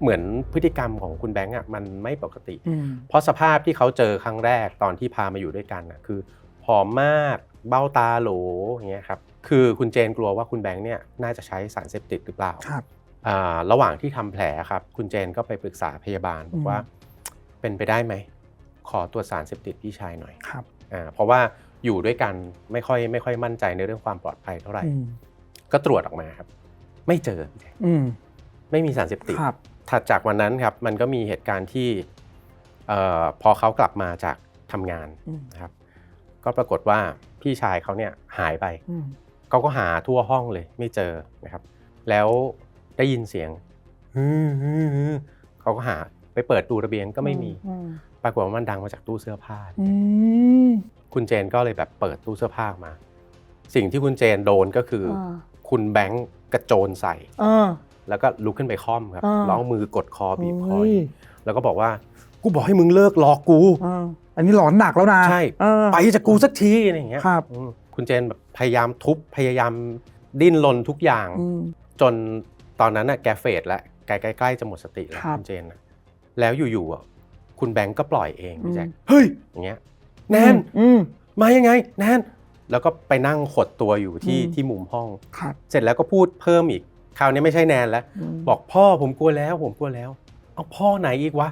เหมือนพฤติกรรมของคุณแบงค์อะมันไม่ปกติอืมเพราะสภาพที่เขาเจอครั้งแรกตอนที่พามาอยู่ด้วยกันอะคือผอมมากเบ้าตาโหลอย่างเงี้ยครับคือคุณเจนกลัวว่าคุณแบงค์เนี่ยน่าจะใช้สารเสพติดหรือเปล่าครับอ่าระหว่างที่ทำแผลครับคุณเจนก็ไปปรึกษาพยาบาลบอกว่าอืมเป็นไปได้ไหม ขอตรวจสารเสพติดพี่ชายหน่อยครับอ่าเพราะว่าอยู่ด้วยกันไม่ค่อยไม่ค่อยมั่นใจในเรื่องความปลอดภัยเท่าไหร่อืมก็ตรวจออกมาครับ ไม่เจอพี่แจ๊คอืมไม่มีสารเสพติดครับ ถัดจากวันนั้นครับมันก็มีเหตุการณ์ที่เอ่อพอเขากลับมาจากทำงานอืมนะครับ ก็ปรากฏว่าพี่ชายเขาเนี่ยหายไปอืมเขาก็หาทั่วห้องเลยไม่เจอนะครับ แล้วได้ยินเสียงฮือฮือฮือเขาก็หาไปเปิดดูระเบียงก็ไม่มีอืมปรากฏว่ามันดังมาจากตู้เสื้อผ้าอืมคุณเจนก็เลยแบบเปิดตู้เสื้อผ้าออกมา สิ่งที่คุณเจนโดนก็คือออ่าคุณแบงค์กระโจนใส่เออ แล้วก็ลุกขึ้นไปค่อมครับอ่า ร้องมือกดคอบีบคอเฮ้ยแล้วก็บอกว่ากูบอกให้มึงเลิกหลอกกูอ่าอันนี้หลอนหนักแล้วนะใช่ เออไปจากกูสักทีอะไรอย่างเงี้ยครับอืมคุณเจนแบบพยายามทุบพยายามดิ้นรนทุกอย่าง อืม จนตอนนั้นน่ะแกเฟดแล้วแกใกล้ๆจะหมดสติแล้วครับ คุณเจนน่ะแล้วอยู่ๆอะคุณแบงก์ก็ปล่อยเองพี่แจ๊คอืมเฮ้ยอย่างเงี้ยแนนอืม มายังไงแนนแล้วก็ไปนั่งขดตัวอยู่ที่อืม ที่มุมห้อง ครับ เสร็จแล้วก็พูดเพิ่มอีก คราวนี้ไม่ใช่แนนแล้วมบอกพ่อผมกลัวแล้ว ผมกลัวแล้ว เอาพ่อไหนอีกวะ